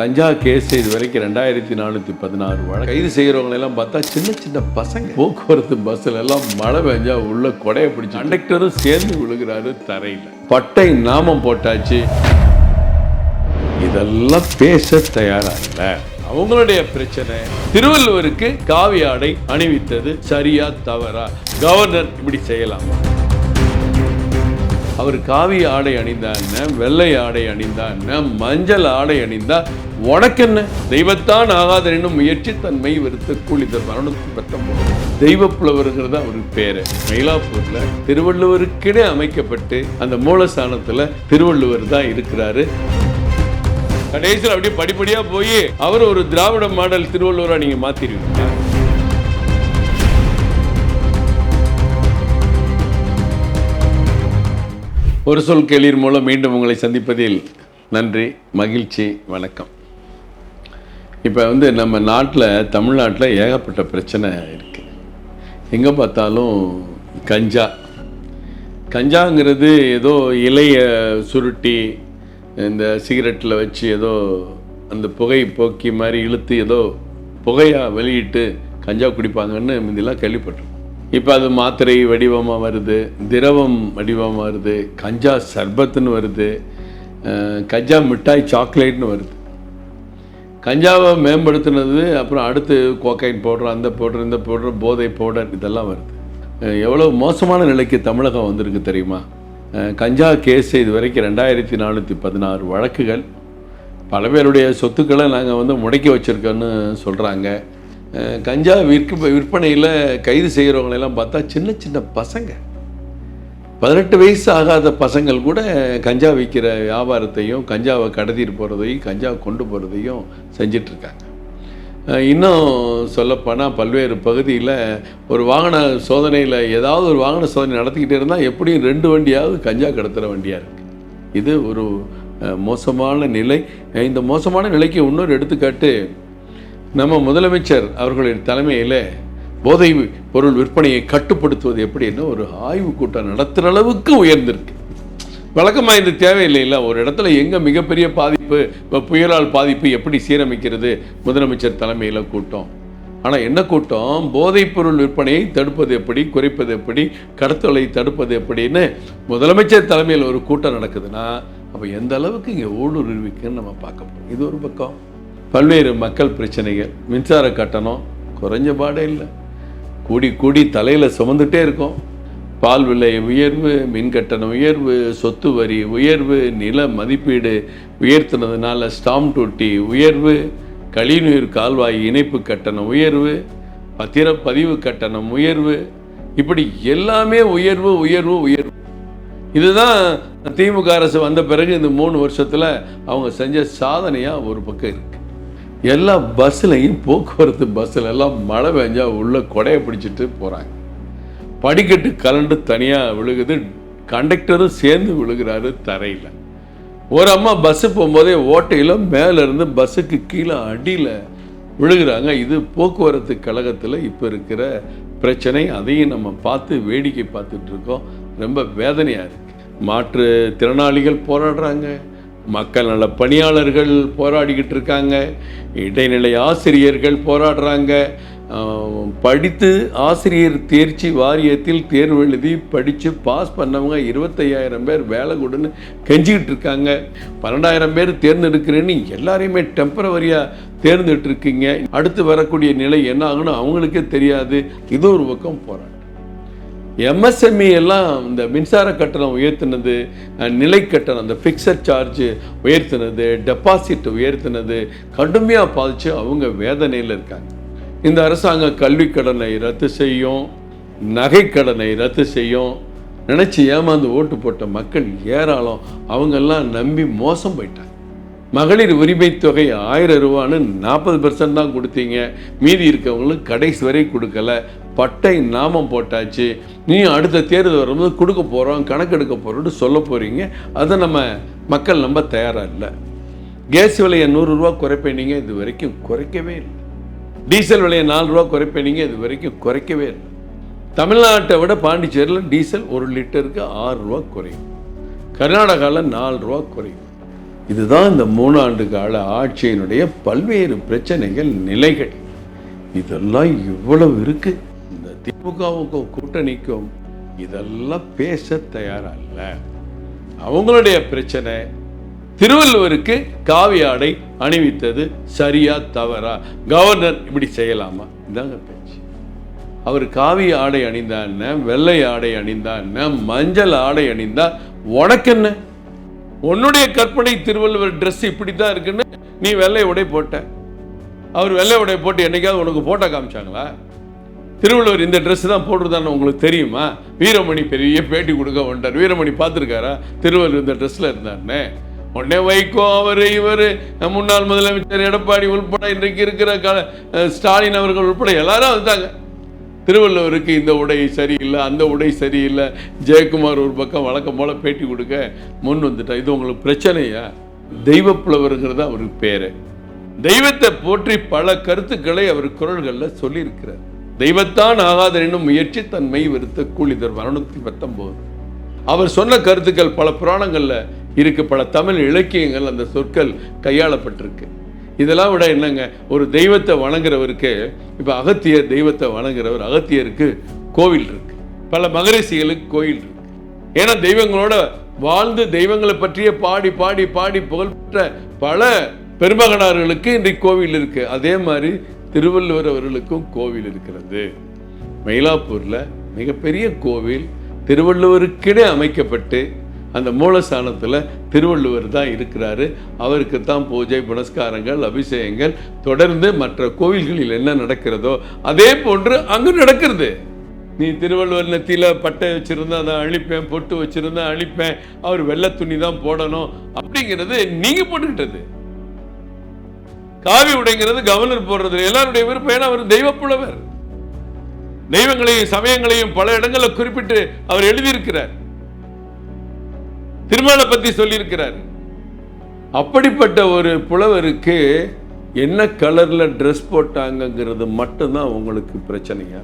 கஞ்சா case இது வரைக்கும் ரெண்டாயிரத்தி நானூற்றி பதினாறு வழக்கு. கைது செய்கிறவங்க எல்லாம் பார்த்தா சின்ன சின்ன பசங்க. போக்குவரத்து பஸ்ஸில் எல்லாம் மழை பெஞ்சா உள்ள கொடையை பிடிச்சி கண்டக்டரும் சேர்ந்து விழுகிறாரு தரையில். பட்டை நாமம் போட்டாச்சு. இதெல்லாம் பேச தயாரா இல்ல. அவங்களுடைய பிரச்சனை திருவள்ளுவருக்கு காவி ஆடை அணிவித்தது சரியா தவறா? கவர்னர் இப்படி செய்யலாமா. அவர் காவி ஆடை அணிந்தா என்ன? வெள்ளை ஆடை அணிந்தா என்ன? மஞ்சள் ஆடை அணிந்தா உனக்கென்ன? தெய்வத்தான் ஆகாத என்னும் முயற்சி தன்மை வெறுத்த கூலி மரணத்து பெற்ற தெய்வ புலவருங்கிறது அவருக்கு பேரு. மயிலாப்பூர்ல திருவள்ளுவருக்கிடே அமைக்கப்பட்டு அந்த மூலஸ்தானத்துல திருவள்ளுவர் தான் இருக்கிறாரு. கடைசியில் அப்படியே படிப்படியா போய் அவர் ஒரு திராவிட மாடல் திருவள்ளுவரா நீங்க மாத்திருவீங்க ஒரு சொல் கேளிர் மூலம் மீண்டும் உங்களை சந்திப்பதில் நன்றி மகிழ்ச்சி வணக்கம். இப்போ வந்து நம்ம நாட்டில் தமிழ்நாட்டில் ஏகப்பட்ட பிரச்சனை இருக்குது எங்கே பார்த்தாலும் கஞ்சா. கஞ்சாங்கிறது ஏதோ இலைய சுருட்டி இந்த சிகரெட்டில் வச்சு ஏதோ அந்த புகை போக்கி மாதிரி இழுத்து ஏதோ புகையாக வெளியிட்டு கஞ்சா குடிப்பாங்கன்னு முந்திலாம் கேள்விப்பட்டோம் இப்போ அது மாத்திரை வடிவமாக வருது திரவம் வடிவமாக வருது கஞ்சா சர்பத்துன்னு வருது கஞ்சா மிட்டாய் சாக்லேட்னு வருது. கஞ்சாவை மேம்படுத்தினது அப்புறம் அடுத்து கோக்கைன் பவுடர் அந்த பவுடர் இந்த பவுடர் போதை பவுடர் இதெல்லாம் வருது. எவ்வளோ மோசமான நிலைக்கு தமிழகம் வந்திருக்கு தெரியுமா? கஞ்சா கேஸ் இது வரைக்கும் ரெண்டாயிரத்தி நானூற்றி பதினாறு வழக்குகள். பல பேருடைய சொத்துக்களை நாங்கள் வந்து முடக்கி வச்சுருக்கோன்னு சொல்கிறாங்க கஞ்சா விற்க விற்பனையில் கைது செய்கிறவங்களெல்லாம் பார்த்தா சின்ன சின்ன பசங்க. பதினெட்டு வயசு ஆகாத பசங்கள் கூட கஞ்சா விற்கிற வியாபாரத்தையும் கஞ்சாவை கடத்திட்டு போகிறதையும் கஞ்சா கொண்டு போகிறதையும் செஞ்சிட்ருக்காங்க. இன்னும் சொல்லப்போனால் பல்வேறு பகுதியில் ஒரு வாகன சோதனையில் ஏதாவது ஒரு வாகன சோதனை நடத்திக்கிட்டே இருந்தால் எப்படியும் ரெண்டு வண்டியாவது கஞ்சா கடத்துகிற வண்டியாக இருக்குது இது ஒரு மோசமான நிலை. இந்த மோசமான நிலைக்கு இன்னொரு எடுத்துக்காட்டு நம்ம முதலமைச்சர் அவர்களின் தலைமையில் போதை பொருள் விற்பனையை கட்டுப்படுத்துவது எப்படின்னு ஒரு ஆய்வு கூட்டம் நடத்துகிற அளவுக்கு உயர்ந்திருக்கு. வழக்கமாக இது தேவையில்லை இல்லை ஒரு இடத்துல எங்கே மிகப்பெரிய பாதிப்பு இப்போ புயலால் பாதிப்பு எப்படி சீரமைக்கிறது? முதலமைச்சர் தலைமையில் கூட்டம். ஆனால் என்ன கூட்டம்? போதைப்பொருள் விற்பனையை தடுப்பது எப்படி? குறைப்பது எப்படி? கடத்தலை தடுப்பது எப்படின்னு முதலமைச்சர் தலைமையில் ஒரு கூட்டம் நடக்குதுன்னா அப்போ எந்த அளவுக்கு இங்கே ஊடுருவிக்குன்னு நம்ம பார்க்க போகிறோம் இது ஒரு பக்கம். பல்வேறு மக்கள் பிரச்சனைகள். மின்சார கட்டணம் குறைஞ்ச பாடே இல்லை. கூடி கூடி தலையில் சுமந்துட்டே இருக்கோம். பால் விலை உயர்வு மின் கட்டணம் உயர்வு சொத்து வரி உயர்வு நில மதிப்பீடு உயர்த்தினதுனால ஸ்டாம்ப் டூட்டி உயர்வு கழிவுநீர் கால்வாய் இணைப்பு கட்டணம் உயர்வு பத்திரப்பதிவு கட்டணம் உயர்வு. இப்படி எல்லாமே உயர்வு உயர்வு உயர்வு. இதுதான் திமுக அரசு வந்த பிறகு இந்த மூணு வருஷத்தில் அவங்க செஞ்ச சாதனையாக ஒரு பக்கம் இருக்குது எல்லா பஸ்ஸுலையும் போக்குவரத்து பஸ்ஸில் எல்லாம் மழை பெஞ்சா உள்ளே கொடையை பிடிச்சிட்டு போகிறாங்க படிக்கட்டு கலண்டு தனியாக விழுகுது கண்டக்டரும் சேர்ந்து விழுகிறாரு தரையில். ஒரு அம்மா பஸ்ஸு போகும்போதே ஓட்டையில் மேலேருந்து பஸ்ஸுக்கு கீழே அடியில் விழுகிறாங்க. இது போக்குவரத்து கழகத்தில் இப்போ இருக்கிற பிரச்சனை. அதையும் நம்ம பார்த்து வேடிக்கை பார்த்துட்ருக்கோம் ரொம்ப வேதனையாக இருக்குது மாற்று திறனாளிகள் போராடுறாங்க. மக்கள் நல பணியாளர்கள் போராடிக்கிட்டு இருக்காங்க. இடைநிலை ஆசிரியர்கள் போராடுறாங்க. படித்து ஆசிரியர் தேர்ச்சி வாரியத்தில் தேர்வு எழுதி படித்து பாஸ் பண்ணவங்க இருபத்தையாயிரம் பேர் வேலை கொடுன்னு கெஞ்சிக்கிட்டு இருக்காங்க. பன்னெண்டாயிரம் பேர் தேர்ந்தெடுக்கிறேன்னு எல்லாரையுமே டெம்பரவரியாக தேர்ந்தெடுத்துருக்கீங்க. அடுத்து வரக்கூடிய நிலை என்ன ஆகுன்னு அவங்களுக்கே தெரியாது. இது ஒரு பக்கம் போராட்டம். எம்எஸ்எம்இ எல்லாம் இந்த மின்சார கட்டணம் உயர்த்தினது நிலை கட்டணம் அந்த ஃபிக்ஸட் சார்ஜ் உயர்த்தினது டெபாசிட் உயர்த்தினது கடுமையாக பாதிச்சு அவங்க வேதனையில் இருக்காங்க. இந்த அரசாங்கம் கல்வி கடனை ரத்து செய்யும் நகை கடனை ரத்து செய்யும் நினச்சி ஏமாந்து ஓட்டு போட்ட மக்கள் ஏராளம் அவங்கெல்லாம் நம்பி மோசம் போயிட்டாங்க. மகளிர் உரிமை தொகை ஆயிரம் ரூபான்னு நாற்பது பெர்சன்ட் தான் கொடுத்தீங்க. மீதி இருக்கவங்களுக்கு கடைசி வரை கொடுக்கல. பட்டை நாமம் போட்டாச்சு. நீ அடுத்த தேர்தல் வரும்போது கொடுக்க போகிறோம் கணக்கெடுக்க போகிறோம்னு சொல்ல போகிறீங்க அதை நம்ம மக்கள் நம்ப தயாராக இல்லை. கேஸ் விலையை நூறுரூவா குறைப்பேனீங்க இது வரைக்கும் குறைக்கவே இல்லை. டீசல் விலையை நாலு ரூபா குறைப்பேனீங்க இது வரைக்கும் குறைக்கவே இல்லை. தமிழ்நாட்டை விட பாண்டிச்சேரியில் டீசல் ஒரு லிட்டருக்கு ஆறு ரூபா குறையும். கர்நாடகாவில் நாலு ரூபா குறையும். இதுதான் இந்த மூணாண்டு கால ஆட்சியினுடைய பல்வேறு பிரச்சனைகள் நிலைகள். இதெல்லாம் இவ்வளவு இருக்கு. இந்த திமுகவுக்கும் கூட்டணிக்கும் இதெல்லாம் பேச தயாரா இல்ல அவங்களுடைய பிரச்சனை திருவள்ளுவருக்கு காவி ஆடை அணிவித்தது சரியா தவறா? கவர்னர் இப்படி செய்யலாமா? இதாங்க பேச்சு. அவர் காவி ஆடை அணிந்தா என்ன வெள்ளை ஆடை அணிந்தா என்ன மஞ்சள் ஆடை அணிந்தா உனக்கு என்ன உன்னுடைய கற்பனை திருவள்ளுவர் ட்ரெஸ் இப்படி தான் இருக்குன்னு நீ வெள்ளை உடை போட்ட. அவர் வெள்ளை உடை போட்டு என்னைக்காவது உனக்கு போட்டோ காமிச்சாங்களா? திருவள்ளுவர் இந்த ட்ரெஸ் தான் போட்டிருந்தான்னு உங்களுக்கு தெரியுமா? வீரமணி பெரிய பேட்டி கொடுக்க வந்தார். வீரமணி பார்த்துருக்காரா? திருவள்ளுவர் இந்த ட்ரெஸ்ஸில் இருந்தாருன்னு. உடனே வைகோ அவர் இவர் முன்னாள் முதலமைச்சர் எடப்பாடி உள்பட இன்றைக்கு இருக்கிற கால ஸ்டாலின் அவர்கள் உள்பட எல்லாரும் வந்துட்டாங்க திருவள்ளுவருக்கு இந்த உடை சரியில்லை அந்த உடை சரியில்லை. ஜெயக்குமார் ஒரு பக்கம் வழக்கம் போல பேட்டி கொடுக்க முன் வந்துட்டார். இது உங்களுக்கு பிரச்சனையா? தெய்வப்புலவருங்கிறது அவருக்கு பேரு. தெய்வத்தை போற்றி பல கருத்துக்களை அவர் குரல்களில் சொல்லியிருக்கிறார். தெய்வத்தான் ஆகாத என்னும் முயற்சி தன் மெய் வெறுத்த கூலிதர் மரணத்தி பத்தொன்பது அவர் சொன்ன கருத்துக்கள் பல புராணங்கள்ல இருக்கு. பல தமிழ் இலக்கியங்கள் அந்த சொற்கள் கையாளப்பட்டிருக்கு. இதெல்லாம் விட என்னங்க? ஒரு தெய்வத்தை வணங்குறவருக்கு இப்போ அகத்தியர் தெய்வத்தை வணங்குறவர் அகத்தியருக்கு கோவில் இருக்கு. பல மகரிஷிகளுக்கு கோயில் இருக்கு. ஏன்னா தெய்வங்களோட வாழ்ந்து தெய்வங்களை பற்றிய பாடி பாடி பாடி புகழ்பெற்ற பல பெருமகனார்களுக்கு இன்றைக்கு கோவில் இருக்கு. அதே மாதிரி திருவள்ளுவர் அவர்களுக்கும் கோவில் இருக்கிறது. மயிலாப்பூர்ல மிகப்பெரிய கோவில் திருவள்ளுவருக்கிடே அமைக்கப்பட்டு அந்த மூலஸ்தானத்தில் திருவள்ளுவர் தான் இருக்கிறாரு. அவருக்கு தான் பூஜை புனஸ்காரங்கள் அபிஷேகங்கள் தொடர்ந்து மற்ற கோவில்களில் என்ன நடக்கிறதோ அதே போன்று அங்கு நடக்கிறது. நீ திருவள்ளுவர் நெத்தியில் பட்டை வச்சுருந்தா அதை அழிப்பேன் பொட்டு வச்சுருந்தா அழிப்பேன் அவர் வெள்ளை துணி தான் போடணும் அப்படிங்கிறது நீங்கள் போட்டுக்கிட்டது. காவி உடைங்கிறது கவர்னர் போடுறது எல்லாருடைய விருப்பம் ஏன்னா அவர் தெய்வப்புலவர். தெய்வங்களையும் சமயங்களையும் பல இடங்களில் குறிப்பிட்டு அவர் எழுதியிருக்கிறார். திருமலை பற்றி சொல்லியிருக்கிறார். அப்படிப்பட்ட ஒரு புலவருக்கு என்ன கலர்ல ட்ரெஸ் போட்டாங்கங்கிறது மட்டும்தான் உங்களுக்கு பிரச்சனையா?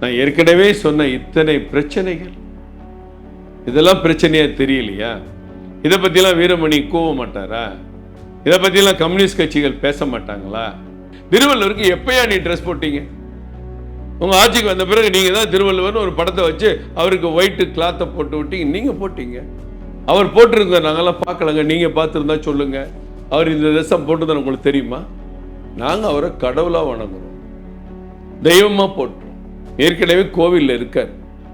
நான் ஏற்கனவே சொன்ன இத்தனை பிரச்சனைகள். இதெல்லாம் பிரச்சனையா தெரியலையா? இதை பற்றிலாம் வீரமணி கூவ மாட்டாரா? இதை பற்றிலாம் கம்யூனிஸ்ட் கட்சிகள் பேச மாட்டாங்களா? திருவள்ளுவருக்கு எப்பயா நீ ட்ரெஸ் போட்டீங்க? உங்கள் ஆட்சிக்கு வந்த பிறகு நீங்கள் தான் திருவள்ளுவர்னு ஒரு படத்தை வச்சு அவருக்கு ஒயிட்டு கிளாத்தை போட்டு விட்டீங்க நீங்கள் போட்டீங்க. அவர் போட்டிருந்த நாங்கள்லாம் பார்க்கலங்க. நீங்கள் பார்த்துருந்தா சொல்லுங்க. அவர் இந்த தேசம் போட்டது உங்களுக்கு தெரியுமா? நாங்கள் அவரை கடவுளாக வணங்குறோம். தெய்வமாக போட்டுரும் ஏற்கனவே கோவிலில் இருக்கார்.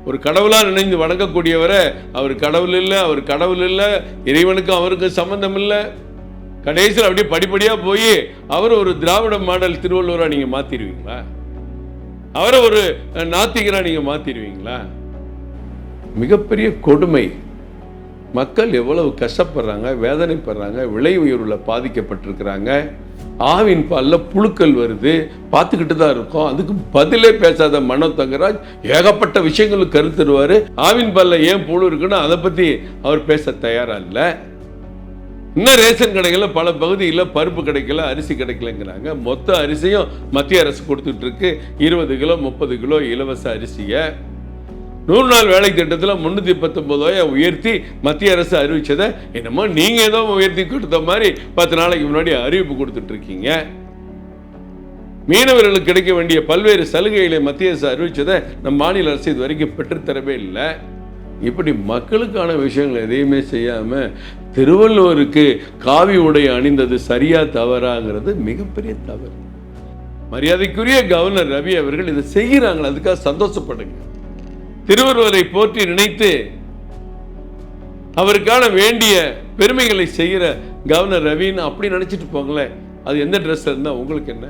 ஒரு கடவுளாக நினைந்து வணங்கக்கூடியவரை அவர் கடவுள் இல்லை அவர் கடவுள் இல்லை இறைவனுக்கும் அவருக்கும் சம்மந்தம் இல்லை. கடைசியில் அப்படியே படிப்படியாக போய் அவர் ஒரு திராவிட மாடல் திருவள்ளுவராக நீங்கள் மாற்றிடுவீங்களா அவரை ஒரு நாத்திகரா நீங்கள் மாற்றிடுவீங்களா மிகப்பெரிய கொடுமை. மக்கள் எவ்வளவு கஷ்டப்படுறாங்க வேதனைப்படுறாங்க விலை உயர்வில் பாதிக்கப்பட்டிருக்கிறாங்க. ஆவின் பாலில் புழுக்கள் வருது. பார்த்துக்கிட்டு தான் இருக்கோம். அதுக்கு பதிலே பேசாத மனோ தங்கராஜ் ஏகப்பட்ட விஷயங்களுக்கு கருத்துருவார் ஆவின் பாலில் ஏன் புழு இருக்குன்னு அதை பற்றி அவர் பேச தயாராக இல்லை. இன்னும் ரேஷன் கடைகளில் பல பகுதியில் பருப்பு கிடைக்கல அரிசி கிடைக்கலங்கிறாங்க. மொத்த அரிசியும் மத்திய அரசு கொடுத்துட்ருக்கு இருபது கிலோ முப்பது கிலோ இலவச அரிசியை. நூறு நாள் வேலை திட்டத்தில் முந்நூற்றி ரூபாயை உயர்த்தி மத்திய அரசு அறிவித்ததை என்னமோ நீங்கள் ஏதோ உயர்த்தி கொடுத்த மாதிரி பத்து நாளைக்கு முன்னாடி அறிவிப்பு கொடுத்துட்ருக்கீங்க மீனவர்களுக்கு கிடைக்க வேண்டிய பல்வேறு சலுகைகளை மத்திய அரசு அறிவித்ததை நம் மாநில அரசு இது வரைக்கும் பெற்றுத்தரவே இல்லை. இப்படி மக்களுக்கான விஷயங்கள் எதையுமே செய்யாமல் திருவள்ளுவருக்கு காவி உடை அணிந்தது சரியா தவறாங்கிறது மிகப்பெரிய தவறு. மரியாதைக்குரிய கவர்னர் ரவி அவர்கள் இதை செய்கிறாங்க அதுக்காக சந்தோஷப்படுங்க. திருவள்ளுவரை போற்றி நினைத்து அவருக்கான வேண்டிய பெருமைகளை செய்கிற கவர்னர் ரவின்னு அப்படி நினச்சிட்டு போங்களேன். அது எந்த ட்ரெஸ் இருந்தால் உங்களுக்கு என்ன?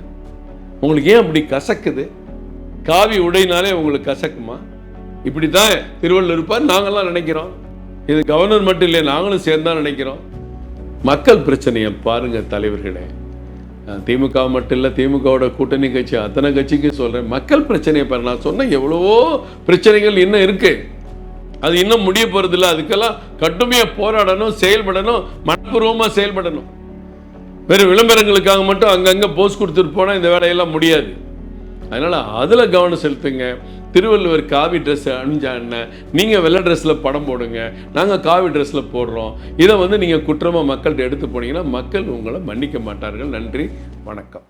உங்களுக்கு ஏன் அப்படி கசக்குது? காவி உடைனாலே உங்களுக்கு கசக்குமா? இப்படி தான் திருவள்ளுவர் இருப்பார் நாங்கள்லாம் நினைக்கிறோம். இது கவர்னர் மட்டும் இல்லை நாங்களும் சேர்ந்தா நினைக்கிறோம். மக்கள் பிரச்சனையை பாருங்கள் தலைவர்களே. திமுக மட்டும் இல்லை திமுகவோட கூட்டணி கட்சி அத்தனை கட்சிக்கும் சொல்றேன். மக்கள் பிரச்சனையை பாரு நான் சொன்ன எவ்வளவோ பிரச்சனைகள் இன்னும் இருக்கு. அது இன்னும் முடிய போகிறதில்ல அதுக்கெல்லாம் கடுமையாக போராடணும் செயல்படணும் மனப்பூர்வமாக செயல்படணும். வெறும் விளம்பரங்களுக்காக மட்டும் அங்கங்கே போஸ்ட் கொடுத்துட்டு போனால் இந்த வேலையெல்லாம் முடியாது. அதனால் அதில் கவனம் செலுத்துங்க. திருவள்ளுவர் காவி ட்ரெஸ் அணிஞ்சா என்ன நீங்கள் வெள்ளை ட்ரெஸ்ஸில் படம் போடுங்க. நாங்கள் காவி ட்ரெஸ்ஸில் போடுறோம். இதை வந்து நீங்கள் குற்றமாக மக்கள்கிட்ட எடுத்து போனீங்கன்னா மக்கள் உங்களை மன்னிக்க மாட்டார்கள். நன்றி வணக்கம்.